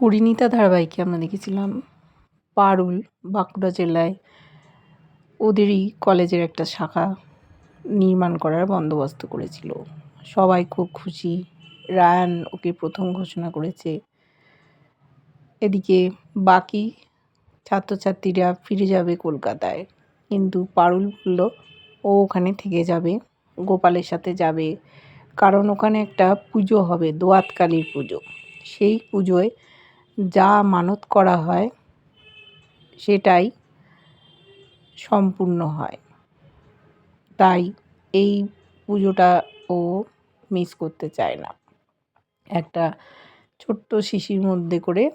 পরিণীতা ধারাবাহিকে আমরা দেখেছিলাম, পারুল, বাঁকুড়া জেলায় ওদেরই কলেজের একটা শাখা নির্মাণ করার বন্দোবস্ত করেছিল। সবাই খুব খুশি। রায়ান ওকে প্রথম ঘোষণা করেছে। এদিকে বাকি ছাত্রছাত্রীরা ফিরে যাবে কলকাতায়। কিন্তু পারুল বলল, ও ওখানে থেকে যাবে, গোপালের সাথে যাবে। কারণ ওখানে একটা পুজো হবে, দোয়াতকালীর পুজো। সেই পুজোয় যা মানত করা হয়, সেটাই সম্পূর্ণ হয়। তাই এই পুজোটা ও মিস করতে চায় না। একটা ছোট্ট শিশির মধ্যে করে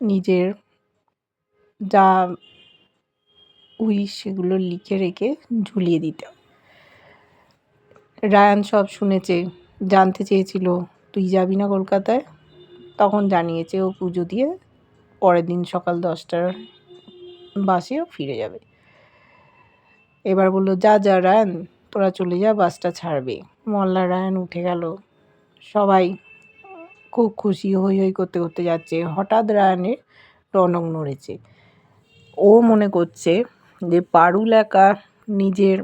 নিজের যা উইশ সেগুলো লিখে রেখে ঝুলিয়ে দিতে। রায়ান সব শুনেছে, জানতে চেয়েছিল, তুই যাবি না কলকাতায়? তখন জানিয়েছে ও পুজো দিয়ে পরের দিন সকাল দশটার বাসেও ফিরে যাবে। এবার বলল, যা যা, রায়ন, তোরা চলে যা, বাসটা ছাড়বে। মল্লা রায়ন উঠে গেল। সবাই খুব খুশি হই হই করতে করতে যাচ্ছে। হঠাৎ রায়নের টনক নড়েছে। ও মনে করছে যে পারুল একা নিজের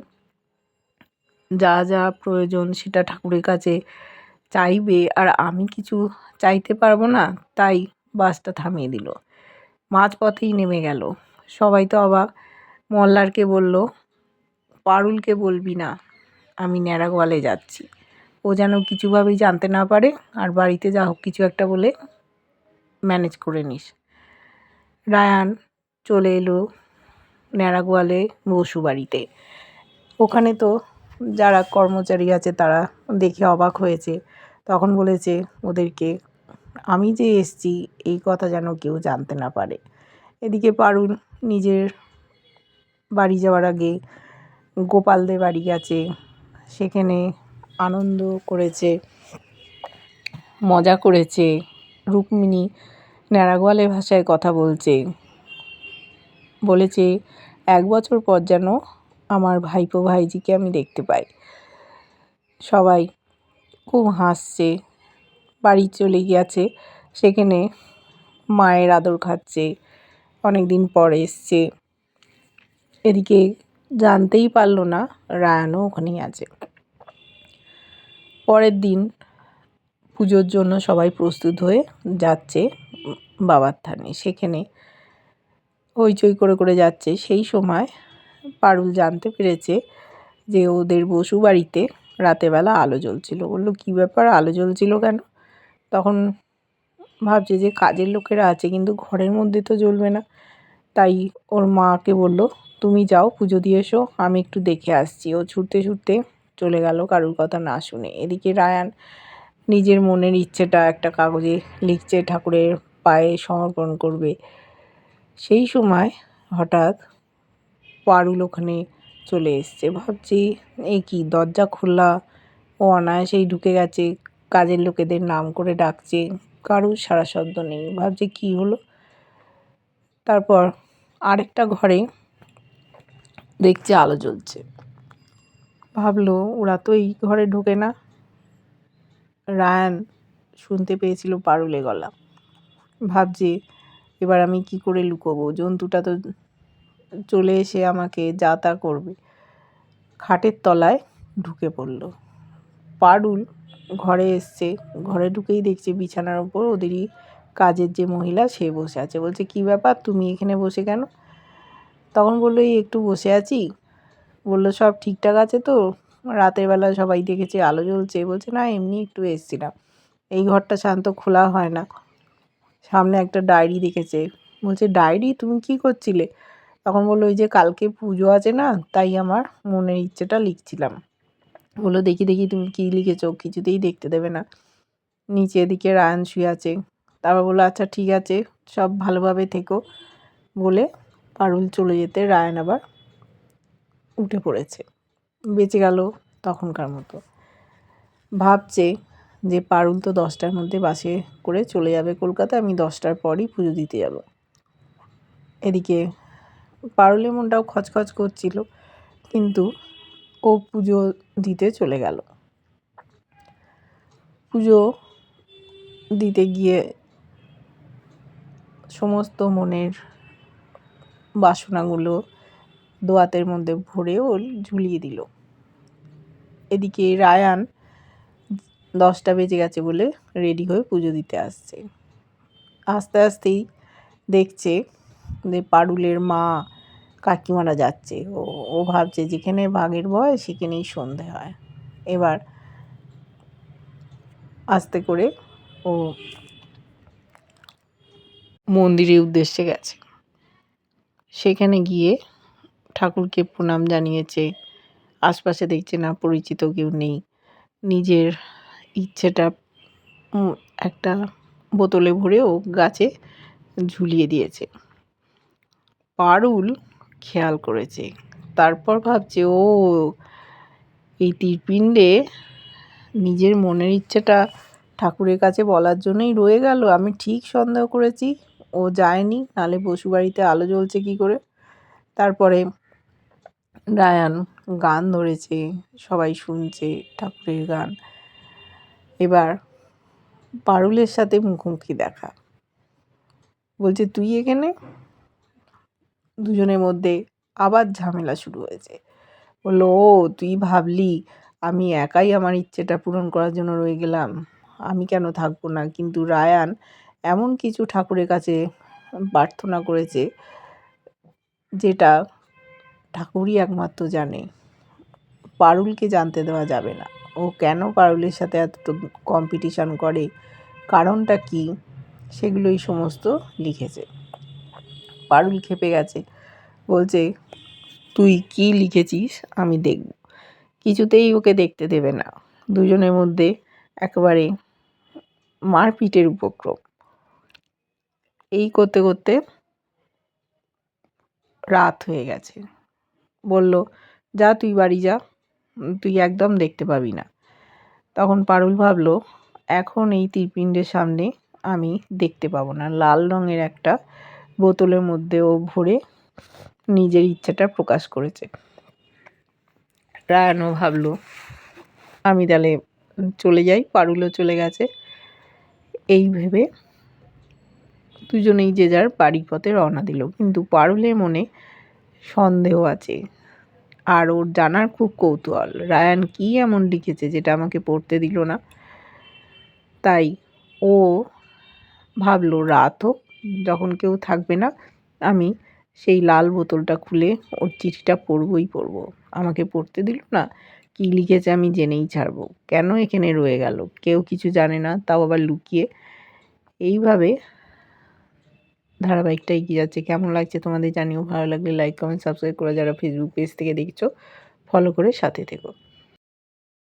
যা যা প্রয়োজন সেটা ঠাকুরের কাছে চাইবে আর আমি কিছু চাইতে পারব না, তাই বাসটা থামিয়ে দিল। মাঝপথেই নেমে গেল। সবাই তো অবাক। মল্লারকে বলল, পারুলকে বলবি না, আমি ন্যাড়াগোয়ালে যাচ্ছি। ও যেন কিছুভাবেই জানতে না পারে, আর বাড়িতে যা হোক কিছু একটা বলে ম্যানেজ করে নিস। রায়ান চলে এলো ন্যাড়াগোয়ালে বসু বাড়িতে। ওখানে তো যারা কর্মচারী আছে তারা দেখে অবাক হয়েছে। তখন বলেছে ওদেরকে, আমি যে এসছি, এই কথা যেন কেউ জানতে না পারে। এদিকে পারুল নিজের বাড়ি যাওয়ার আগে গোপালদের বাড়ি গেছে। সেখানে আনন্দ করেছে, মজা করেছে। রুক্মিণী ন্যাড়াগোয়ালের ভাষায় কথা বলছে। বলেছে, এক বছর পর যেন আমার ভাইপো ভাইজিকে আমি দেখতে পাই। সবাই হাসছে, বাড়ি চলে গিয়েছে। সেখানে মায়ের আদর খাচ্ছে অনেক দিন পর এসছে। এদিকে জানতেই পারল না রায়ানও ওখানেই আছে। পরের দিন পুজোর জন্য সবাই প্রস্তুত হয়ে যাচ্ছে বাবার থানে। সেখানে হইচই করে করে যাচ্ছে। সেই সময় পারুল জানতে পেরেছে যে ওদের বসু বাড়িতে রাতেবেলা আলো জ্বলছিল। বলল, কী ব্যাপার? আলো জ্বলছিল কেন? তখন ভাবছে যে কাজের লোকেরা আছে, কিন্তু ঘরের মধ্যে তো জ্বলবে না। তাই ওর মাকে বলল, তুমি যাও, পুজো দিয়ে এসো, আমি একটু দেখে আসছি। ও ছুটতে ছুটতে চলে গেল কারুর কথা না শুনে। এদিকে রায়ান নিজের মনের ইচ্ছেটা একটা কাগজে লিখছে, ঠাকুরের পায়ে সমর্পণ করবে। সেই সময় হঠাৎ পারুল ওখানে চলে এসছে। ভাবছি, এই কি দরজা খোলা ও অনায়াসেই ঢুকে গেছে। কাজের লোকেদের নাম করে ডাকছে। কারুর সারা শব্দ নেই। ভাবছে, কি হলো? তারপর আরেকটা ঘরে দেখছে আলো জ্বলছে। ভাবলো, ওরা তো এই ঘরে ঢোকে না। রায়ান শুনতে পেয়েছিল পারুলে গলা। ভাবছে, এবার আমি কি করে লুকোবো? জন্তুটা তো চলে এসে আমাকে যা তা করবে। খাটের তলায় ঢুকে পড়ল। পারুল ঘরে এসছে। ঘরে ঢুকেই দেখছে বিছানার ওপর ওদেরই কাজের যে মহিলা, সে বসে আছে। বলছে, কি ব্যাপার? তুমি এখানে বসে কেন? তখন বলল, এই একটু বসে আছি। বলল, সব ঠিকঠাক আছে তো? রাতের বেলা সবাই দেখেছে, আলো জ্বলছে। বলছে, না, এমনি একটু এসছিলাম। এই ঘরটা শান্ত, খোলা হয় না। সামনে একটা ডায়েরি দেখেছে। বলছে, ডায়েরি? তুমি কি করছিলে? তখন বলল, ওই যে কালকে পুজো আছে না, তাই আমার মনের ইচ্ছেটা লিখছিলাম। বলল, দেখি দেখি তুমি কী লিখেছো, কিছুতেই দেখতে দেবে না। নিচে দিকে রায়ন শুয়ে আছে। তারপর বলল আচ্ছা ঠিক আছে, সব ভালোভাবে থেকো। বলে পারুল চলে যেতে রায়ন আবার উঠে পড়েছে। বেঁচে গেল তখনকার মতো। ভাবছে যে পারুল তো দশটার মধ্যে বাসে করে চলে যাবে কলকাতা আমি দশটার পরই পুজো দিতে যাব। এদিকে পারুলের মনটাও খচখচ করছিল, কিন্তু ও পুজো দিতে চলে গেল। পুজো দিতে গিয়ে সমস্ত মনের বাসনাগুলো দোয়াতের মধ্যে ভরে ও ঝুলিয়ে দিল। এদিকে রায়ান দশটা বেজে গেছে বলে রেডি হয়ে পুজো দিতে আসছে। আস্তে আস্তেই দেখছে যে পারুলের মা কাকিমারা যাচ্ছে। ও ও ভাবছে যেখানে বাঘের ভয় সেখানেই সন্ধে হয়। এবার আস্তে করে ও মন্দিরের উদ্দেশ্যে গেছে। সেখানে গিয়ে ঠাকুরকে প্রণাম জানিয়েছে। আশপাশে দেখছে না, পরিচিত কেউ নেই। নিজের ইচ্ছেটা একটা বোতলে ভরে ও গাছে ঝুলিয়ে দিয়েছে। পারুল খেয়াল করেছে। তারপর ভাবছে, ও, এই তীরপিণ্ডে নিজের মনের ইচ্ছেটা ঠাকুরের কাছে বলার জন্যই রয়ে গেল। আমি ঠিক সন্দেহ করেছি, ও যায়নি, নালে পশু বাড়িতে আলো জ্বলছে কি করে? তারপরে রায়ান গান ধরেছে, সবাই শুনছে ঠাকুরের গান। এবার পারুলের সাথে মুখোমুখি দেখা। বলছে, তুই এখানে? দুজনের মধ্যে আবার ঝামেলা শুরু হয়েছে। বলল, ও, তুই ভাবলি আমি একাই আমার ইচ্ছেটা পূরণ করার জন্য রয়ে গেলাম? আমি কেন থাকব না? কিন্তু রায়ান এমন কিছু ঠাকুরের কাছে প্রার্থনা করেছে যেটা ঠাকুরই একমাত্র জানে। পারুলকে জানতে দেওয়া যাবে না। ও কেন পারুলের সাথে এত কম্পিটিশান করে? কারণটা কি? সেগুলোই সমস্ত লিখেছে। পারুল খেপে গেছে। বলছে, তুই কি লিখেছিস? আমি দেখব। কিছুতেই ওকে দেখতে দেবে না। দুজনের মধ্যে একেবারে মারপিটের উপক্রম। এই করতে করতে রাত হয়ে গেছে। বলল, যা, তুই বাড়ি যা। তুই একদম দেখতে পাবি না। তখন পারুল ভাবলো, এখন এই তীরপিণ্ডের সামনে আমি দেখতে পাবো না। লাল রঙের একটা বোতলের মধ্যে ও ভরে নিজের ইচ্ছাটা প্রকাশ করেছে। রায়ানও ভাবলো, আমি তাহলে চলে যাই, পারুলও চলে গেছে। এই ভেবে দুজনেই যে যার বাড়ির পথে রওনা দিল। কিন্তু পারুলের মনে সন্দেহ আছে। আর ওর জানার খুব কৌতূহল। রায়ান কী এমন লিখেছে যেটা আমাকে পড়তে দিল না? তাই ও ভাবলো, রাত হোক যখন কেউ থাকবে না, আমি সেই লাল বোতলটা খুলে ওর চিঠিটা পড়বই পড়ব। আমাকে পড়তে দিল না, কী লিখেছে আমি জেনেই ছাড়ব। কেন এখানে রয়ে গেল? কেউ কিছু জানে না, তাও আবার লুকিয়ে। এইভাবে ধারাবাহিকটা এগিয়ে যাচ্ছে। কেমন লাগছে তোমাদের জানিও? ভালো লাগলে লাইক কমেন্ট সাবস্ক্রাইব করে যারা ফেসবুক পেজ থেকে দেখছ ফলো করে সাথে থেকো।